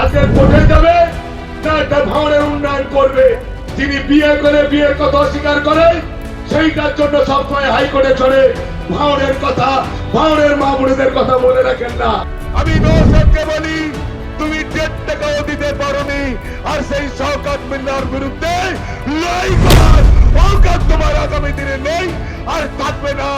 আজকে কোর্টে যাবে না ভাঙনের উন্নয়ন করবে। যিনি বিয়ে করে বিয়ের কথা অস্বীকার করে, সেইটার জন্য সবসময় হাইকোর্টে চলে। ভাঙনের কথা ভাঙনের মা বোনেদের কথা বলে রাখেন না। আমি নৌসাদকে বলি, তুমি দেড় টাকাও দিতে পারোনি, আর সেই সৌকাত মিল্লার বিরুদ্ধে লড়াই তোমার আগামী দিনে নেই আর থাকবে না।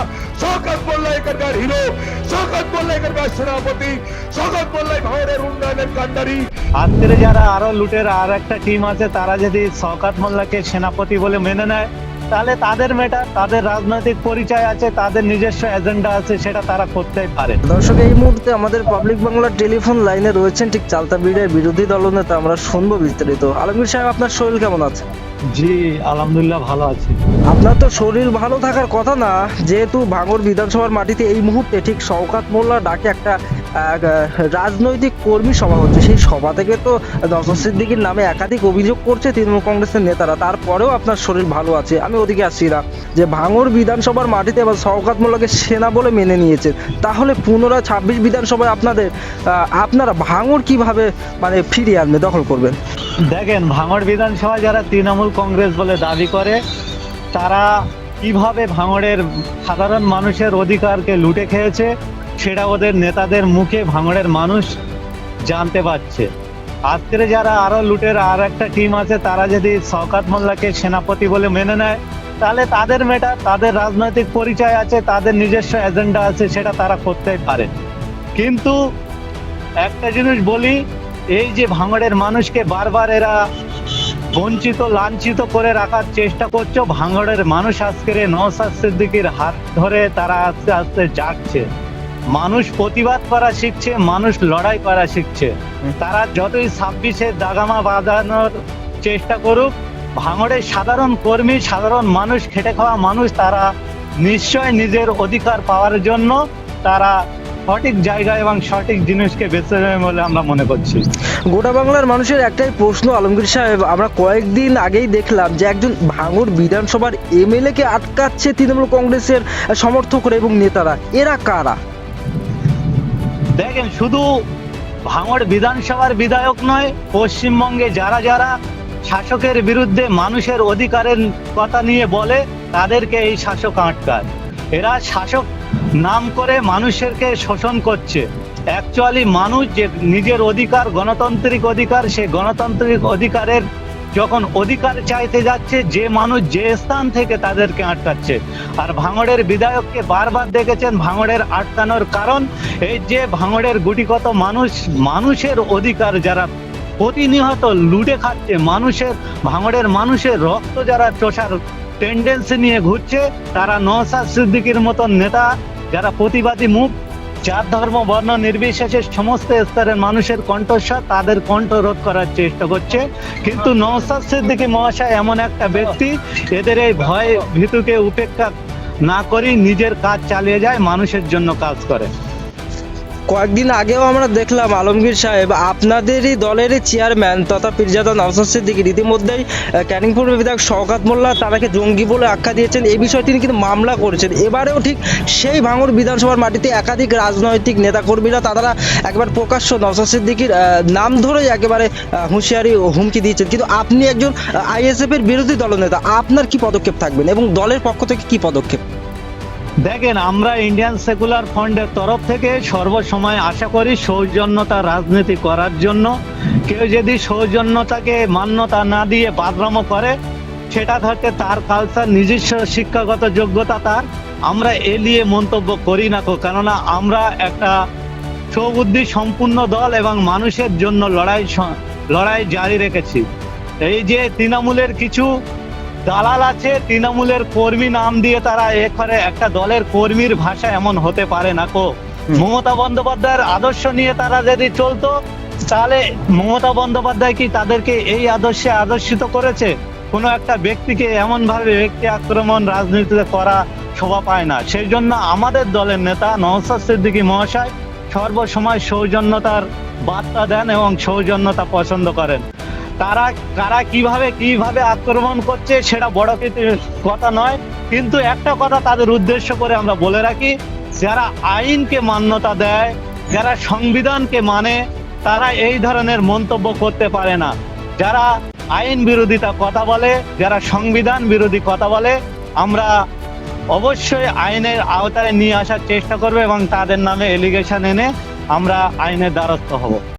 শওকাত মোল্লা এখানকার হিরো শওকাত মোল্লা এখানকার সেনাপতি শওকাত মোল্লাই ভাঙনের উন্নয়নের কান্ডারি আজকের যারা আরও লুটের আর একটা টিম আছে তারা যদি শওকাত মোল্লাকে সেনাপতি বলে মেনে নেয় তাহলে তাদের মেটার তাদের রাজনৈতিক পরিচয় আছে তাদের নিজস্ব এজেন্ডা আছে সেটা তারা করতেই পারে। দর্শক এই মুহূর্তে আমাদের পাবলিক বাংলার টেলিফোন লাইনে রয়েছেন ঠিক চালতা বিড়ের বিরোধী দলনেতা আমরা শুনব বিস্তারিত। আলমগীর সাহেব আপনার শরীর কেমন আছে? জি, আলহামদুলিল্লাহ ভালো আছি। আপনার তো শরীর ভালো থাকার কথা না, যেহেতু ভাঙর বিধানসভার মাটিতে এই মুহূর্তে ঠিক শওকাত মোল্লা ডাকে একটা রাজনৈতিক কর্মী সভা হচ্ছে। সেই সভা থেকে তো নজর সিদ্দিকির নামে একাধিক অভিযোগ করছে তৃণমূল কংগ্রেসের নেতারা। তারপরেও আপনার শরীর ভালো আছে। আমি ওদিকে আসছি না। যে ভাঙর বিধানসভার মাটিতে এবার শওকাত মোল্লাকে সেনা বলে মেনে নিয়েছে, তাহলে পুনরায় ছাব্বিশ বিধানসভায় আপনাদের আপনারা ভাঙর কীভাবে মানে ফিরিয়ে আনবে, দখল করবেন? দেখেন, ভাঙড় বিধানসভা যারা তৃণমূল কংগ্রেস বলে দাবি করে, তারা কীভাবে ভাঙড়ের সাধারণ মানুষের অধিকারকে লুটে খেয়েছে, সেটা ওদের নেতাদের মুখে ভাঙড়ের মানুষ জানতে পারছে। আজকের যারা আরও লুটের আর একটা টিম আছে, তারা যদি শওকাত মোল্লাকে সেনাপতি বলে মেনে নেয়, তাহলে তাদের মেটা তাদের রাজনৈতিক পরিচয় আছে, তাদের নিজস্ব এজেন্ডা আছে, সেটা তারা করতেই পারে। কিন্তু একটা জিনিস বলি এই যে ভাঙড়ের মানুষকে বারবার এরা বঞ্চিত, লাঞ্ছিত করে রাখার চেষ্টা করছ, ভাঙড়ের মানুষ আজকের এই নওশাদ হাত ধরে তারা আস্তে আস্তে জাগছে। মানুষ প্রতিবাদ করা শিখছে, মানুষ লড়াই করা শিখছে। তারা যতই ছাব্বিশে দাগামা বাঁধানোর চেষ্টা করুক, ভাঙড়ের সাধারণ কর্মী, সাধারণ মানুষ, খেটে খাওয়া মানুষ, তারা নিশ্চয় নিজের অধিকার পাওয়ার জন্য তারা সঠিক জায়গা এবং সঠিক জিনিসকে বেছে নেবে বলে আমরা মনে করছি। গোটা বাংলার মানুষের একটাই প্রশ্ন আলমগীর সাহেব আমরা কয়েকদিন আগেই দেখলাম যে একজন ভাঙড় বিধানসভার এমএলএ কে আটকাচ্ছে তৃণমূল কংগ্রেসের সমর্থকরা এবং নেতারা। এরা কারা? দেখেন শুধু ভাঙড় বিধানসভার বিধায়ক নয় পশ্চিমবঙ্গে যারা যারা শাসকের বিরুদ্ধে মানুষের অধিকারের কথা নিয়ে বলে তাদেরকে এই শাসক আটকায়। এরা শাসক নাম করে মানুষেরকে শোষণ করছে। অ্যাকচুয়ালি মানুষ যে নিজের অধিকার, গণতান্ত্রিক অধিকার, সে গণতান্ত্রিক অধিকারের যখন অধিকার চাইতে যাচ্ছে, যে মানুষ যে স্থান থেকে তাদেরকে আটকাচ্ছে। আর ভাঙড়ের বিধায়ককে বারবার দেখেছেন ভাঙড়ের আটকানোর কারণ, এই যে ভাঙড়ের গুটিকত মানুষ, মানুষের অধিকার যারা প্রতিনিয়ত লুটে খাচ্ছে, মানুষের, ভাঙড়ের মানুষের রক্ত যারা চষার টেন্ডেন্সি নিয়ে ঘুরছে, তারা নওশাদ সিদ্দিকির মতন নেতা, যারা প্রতিবাদী মুখ, যার ধর্ম, বর্ণ, নির্বিশেষে সমস্ত স্তরের মানুষের কণ্ঠস্বর, তাদের কণ্ঠ রোধ করার চেষ্টা করছে। কিন্তু নওশাদ সিদ্দিকী মহাশয় এমন একটা ব্যক্তি, এদের এই ভয় ভীতুকে উপেক্ষা না করেই নিজের কাজ চালিয়ে যায়, মানুষের জন্য কাজ করে। কয়েকদিন আগেও আমরা দেখলাম আলমগীর সাহেব আপনাদেরই দলেরই চেয়ারম্যান তথা পীরজাদা নওসাদ সিদ্দিকী। ইতিমধ্যেই ক্যানিং বিধায়ক শওকাত মোল্লা তারাকে জঙ্গি বলে আখ্যা দিয়েছেন। এই বিষয়ে তিনি কিন্তু মামলা করেছেন। এবারেও ঠিক সেই ভাঙড় বিধানসভার মাটিতে একাধিক রাজনৈতিক নেতাকর্মীরা তারা একবার প্রকাশ্য নওসাদ সিদ্দিকীর নাম ধরেই একেবারে হুঁশিয়ারি হুমকি দিয়েছেন। কিন্তু আপনি একজন আইএসএফ এর বিরোধী দলনেতা, আপনার কি পদক্ষেপ থাকবেন এবং দলের পক্ষ থেকে কি পদক্ষেপ? দেখেন, আমরা ইন্ডিয়ান সেকুলার ফান্ডের তরফ থেকে সর্বসময় আশা করি সৌজন্যতা রাজনীতি করার জন্য। কেউ যদি সৌজন্যতাকে মান্যতা না দিয়ে বাদরামো করে, সেটা হচ্ছে তার কালচার নিজস্ব শিক্ষাগত যোগ্যতা তার। আমরা এ নিয়ে মন্তব্য করি না কেননা আমরা একটা সৌবুদ্ধি সম্পূর্ণ দল এবং মানুষের জন্য লড়াই লড়াই জারি রেখেছি। এই যে তৃণমূলের কিছু দালাল আছে তৃণমূলের কর্মী নাম দিয়ে তারা এখানে একটা দলের কর্মীর ভাষা এমন হতে পারে না কো। মমতা বন্দ্যোপাধ্যায়ের আদর্শ নিয়ে তারা যদি চলতো তাহলে মমতা বন্দ্যোপাধ্যায় কি তাদেরকে এই আদর্শে আদর্শিত করেছে? কোনো একটা ব্যক্তিকে এমন ভাবে ব্যক্তি আক্রমণ রাজনীতিতে করা শোভা পায় না। সেই জন্য আমাদের দলের নেতা নওসাদ সিদ্দিকী মহাশয় সর্বসময় সৌজন্যতার বার্তা দেন এবং সৌজন্যতা পছন্দ করেন। তারা, কারা কীভাবে কীভাবে আক্রমণ করছে সেটা বড় কথা নয়। কিন্তু একটা কথা তাদের উদ্দেশ্য করে আমরা বলে রাখি, যারা আইনকে মান্যতা দেয়, যারা সংবিধানকে মানে তারা এই ধরনের মন্তব্য করতে পারে না। যারা আইন বিরোধিতা কথা বলে, যারা সংবিধান বিরোধী কথা বলে, আমরা অবশ্যই আইনের আওতায় নিয়ে আসার চেষ্টা করব এবং তাদের নামে এলিগেশন এনে আমরা আইনের দ্বারস্থ হব।